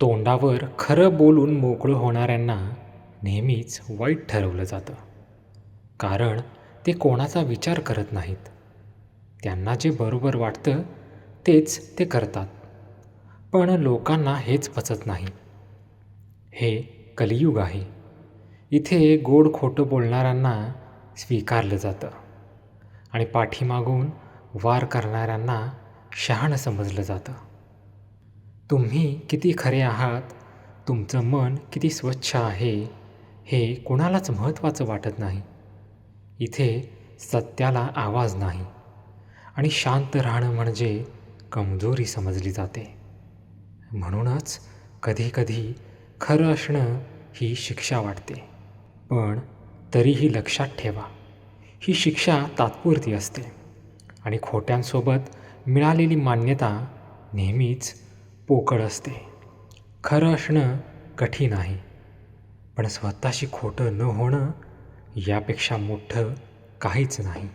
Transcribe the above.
तोंडावर खरं बोलून मोकळं होणाऱ्यांना नेहमीच वाईट ठरवलं जातं. कारण ते कोणाचा विचार करत नाहीत. त्यांना जे बरोबर वाटतं तेच ते करतात. पण लोकांना हेच पचत नाही. हे कलियुग आहे. इथे गोड खोटं बोलणाऱ्यांना स्वीकारलं जातं. आणि पाठीमागून वार करणाऱ्यांना शहाणं समजलं जातं. तुम्ही किती खरे आहात? तुमचं मन किती स्वच्छ आहे? हे कोणालाच महत्त्वाचं वाटत नाही. इथे सत्याला आवाज नाही. आणि शांत राहणं म्हणजे कमजोरी समजली जाते. म्हणूनच कधीकधी खरं असणं ही शिक्षा वाटते. पण तरीही लक्षात ठेवा ही शिक्षा तात्पुरती असते. आणि खोट्यांसोबत मिळालेली मान्यता नेहमीच पोकळ असते. खरं असणं कठीण आहे. पण स्वतःशी खोटं न होणं यापेक्षा मोठं काहीच नाही.